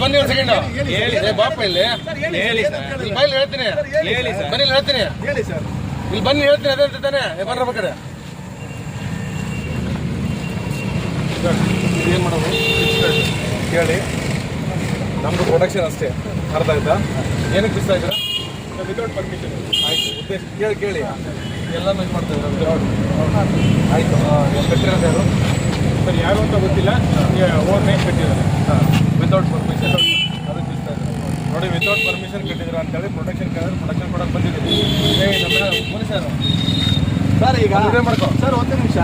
ಬನ್ನಿ ಒಂದು ಸೆಕೆಂಡ್ ಹೇಳಿ ಬಾಪ ಇಲ್ಲಿ. ಹೇಳಿ ಇಲ್ಲಿ ಬಾ, ಹೇಳ್ತೀನಿ. ಹೇಳಿ ಸರ್. ಬನ್ನಿ ಇಲ್ಲಿ ಹೇಳ್ತೀನಿ. ಹೇಳಿ ಸರ್. ಇಲ್ಲಿ ಬನ್ನಿ ಹೇಳ್ತೀನಿ. ಅದೇ ಅಂತಾನೆ ಬರ್ರ ಕಡೆ ಏನು ಮಾಡೋದು? ಕೇಳಿ. ನಮ್ದು ಪ್ರೊಡಕ್ಷನ್ ಅಷ್ಟೇ. ಅರ್ಥ ಆಯ್ತಾ ಏನಕ್ಕೆ ಬಿಸ್ತಾ ಇದ್ದೀರಾ? ವಿತೌಟ್ ಪರ್ಮಿಷನ್ ಆಯ್ತು ಉದ್ದೇಶ ಕೇಳಿ ಕೇಳಿ. ಎಲ್ಲನೂ ಇದು ಮಾಡ್ತಾ ಇದ್ದೀರಾ. ಆಯ್ತು. ಕಟ್ಟಿರೋದು ಯಾರು? ಸರ್ ಯಾರು ಅಂತ ಗೊತ್ತಿಲ್ಲ. ಓವರ್ ನೈಟ್ ಕಟ್ಟಿದ್ದಾರೆ. ವಿತೌಟ್ ಪರ್ಮಿಷನ್ ಅದಕ್ಕೆ ಇದ್ದಾರೆ. ನೋಡಿ ವಿತೌಟ್ ಪರ್ಮಿಷನ್ ಕಟ್ಟಿದ್ರು ಅಂತೇಳಿ ಪ್ರೊಟೆಕ್ಷನ್ ಕೇಳಿದ್ರೆ ಪ್ರೊಟೆಕ್ಷನ್ ಕೊಡಕ್ಕೆ ಬಂದಿದ್ದೀವಿ. ಸರ್ ಈಗ ಮಾಡ್ಕೊ. ಸರ್ ಒಂದು ನಿಮಿಷ.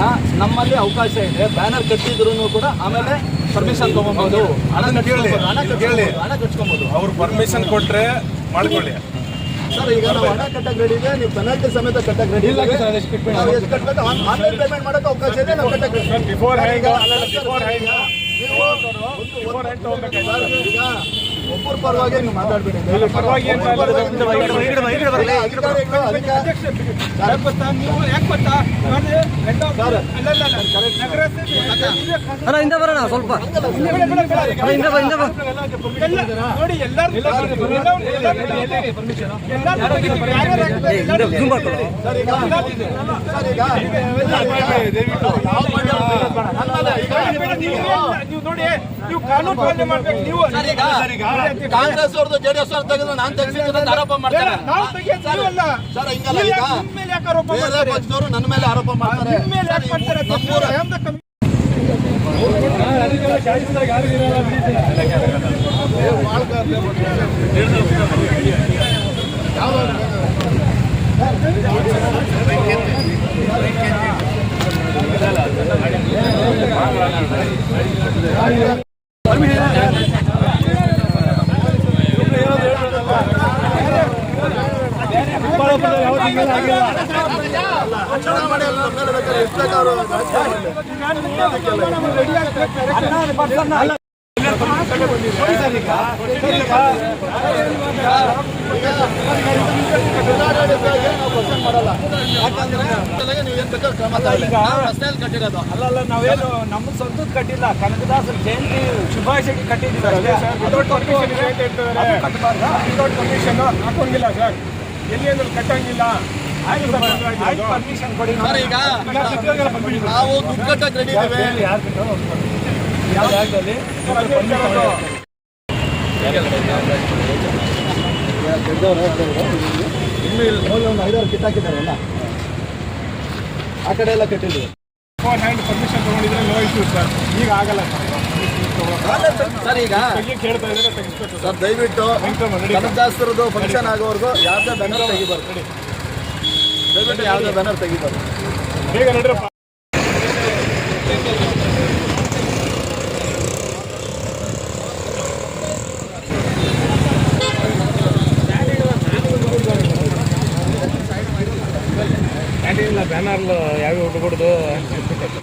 ನಮ್ಮಲ್ಲಿ ಅವಕಾಶ ಇದೆ. ಬ್ಯಾನರ್ ಕಟ್ಟಿದ್ರು ಕೂಡ ಆಮೇಲೆ ಪರ್ಮಿಷನ್ ತೊಗೊಬೋದು. ಹಣ ಕಟ್ಟಿ ಕೇಳಿ, ಹಣ ಕಟ್ಟಿ ಕೇಳಿ. ಹಣ ಕಟ್ಸ್ಕೊಬೋದು. ಅವ್ರು ಪರ್ಮಿಷನ್ ಕೊಟ್ಟರೆ ಮಾಡ್ಕೊಳ್ಳಿ. ಸರ್ ಈಗ ನಾವು ಹಣ ಕಟ್ಟಕ್ಕೆ ರೆಡಿ ಇದೆ. ನೀವು ಪೆನಾಲ್ಟಿ ಸಮೇತ ಕಟ್ಟಕ್ಕೆ ರೆಡಿ ಇಲ್ಲ ಆನ್ಲೈನ್ ಪೇಮೆಂಟ್ ಮಾಡೋಕೆ ಅವಕಾಶ ಇದೆ. ನಾವು ಕಟ್ಟಕ್ಕೆ ಬಿಫೋರ್ ಹೇಗೆ ಬಿಫೋರ್ ಹ್ಯಾಂಡ್ ಈಗ ಒಬ್ಬರ ಪರವಾಗಿ ನೀವು ಮಾತಾಡ್ಬೇಡಿ. ಅಧಿಕಾರಿಗಳು ಅದಕ್ಕೆ ಅಣ್ಣ ಹಿಂದೆ ಬರೋಣ ಸ್ವಲ್ಪ ಅಣ್ಣ ಹಿಂದೆ ಬಾ ಹಿಂದೆ ಬಾ ಮಾಡ್ಕೊಳ್ಳೋ. ಕಾಂಗ್ರೆಸ್ ಅವ್ರದ್ದು ಜೆಡಿಎಸ್ ಅವ್ರು ತೆಗೆದು ನಾನು ತೆಗೆಸಿದ್ರೆ ಆರೋಪ ಮಾಡ್ತಾರೆ ನಾವು ತೆಗಿಯೋದು ಸರ್ ಹಿಂಗಲ್ಲ ಈಗ ನಿಮ್ಮ ಮೇಲೆ ಆರೋಪ ಬೇರೆ ಮಾಡ್ತಾರೆ? ಪಕ್ಷದವರು ನನ್ನ ಮೇಲೆ ಆರೋಪ ಮಾಡ್ತಾರೆ ನಿಮ್ಮ ಮೇಲೆ ಯಾಕೆ ಮಾಡ್ತಾರೆ? ನಮ್ಮೂರ ಚಾಲ್ಸಾದ್ ಯಾರು ಏನಾದ್ರೂ ಇಲ್ಲಾಕೆ ಮಾಡಲ್ಲ ಯಾಕಂದ್ರೆ ಜೊತೆಗೆ ನೀವು ಏನ್ ಬೇಕಾದ್ರೂ ಕ್ರಮ ತಗೊಳ್ಳಿ. ನಾವು ರಸ್ತೆಯಲ್ಲಿ ಕಟ್ಟಿರೋದು ಅಲ್ಲಲ್ಲ ನಾವೇನು ನಮ್ಮ ಸ್ವಂತದ ಕಟ್ಟಿಲ್ಲ ಕನಕದಾಸರ ಜಯಂತಿ ಶುಭಾಶಯಕ್ಕೆ ಕಟ್ಟಿದ್ದೀವಿ ಅಷ್ಟೇ ದೊಡ್ಡ ಪರ್ಮಿಷನ್ ಹಾಕೋಂಗಿಲ್ಲ ಸರ್ ಎಲ್ಲಿ ಕಟ್ಟಂಗಿಲ್ಲ. ಪರ್ಮಿಷನ್ ಕೊಡಿ. ಈಗ ನಾವು ದುಡ್ಡು ಕಟ್ಟಕ್ಕೆ ರೆಡಿ ಇದ್ದೀವಿ. ಯಾವ ಜಾಗದಲ್ಲಿ. ಒಂದು ಐದಾರು ಕಿತ್ತಾಕಿದ್ದಾರಲ್ಲ ಆ ಕಡೆ ಎಲ್ಲ ಕಟ್ಟಿದ್ದೀವಿ ಫೋರ್ ಹ್ಯಾಂಡ್ ಪರ್ಮಿಷನ್ ತಗೊಂಡಿದ್ರೆ ನೋ ಇಶ್ಯೂ ಸರ್. ಈಗ ಆಗಲ್ಲ ಸರ್. ಸರ್, ಈಗ ಸರ್, ದಯವಿಟ್ಟು ಕನಕದಾಸರದು ಫಂಕ್ಷನ್ ಆಗೋವರೆಗೂ ಯಾವುದೇ ಬ್ಯಾನರ್ ತೆಗಿಬಾರ್ದು. ದಯವಿಟ್ಟು ಯಾವುದೇ ಬ್ಯಾನರ್ ತೆಗಿಬಾರ್ದು. ಬೇಗ ನಡ್ರಪ್ಪ ಬ್ಯಾನರ್ ಯಾವ್ಯಾವ ಹುಡುಗಡ್ದು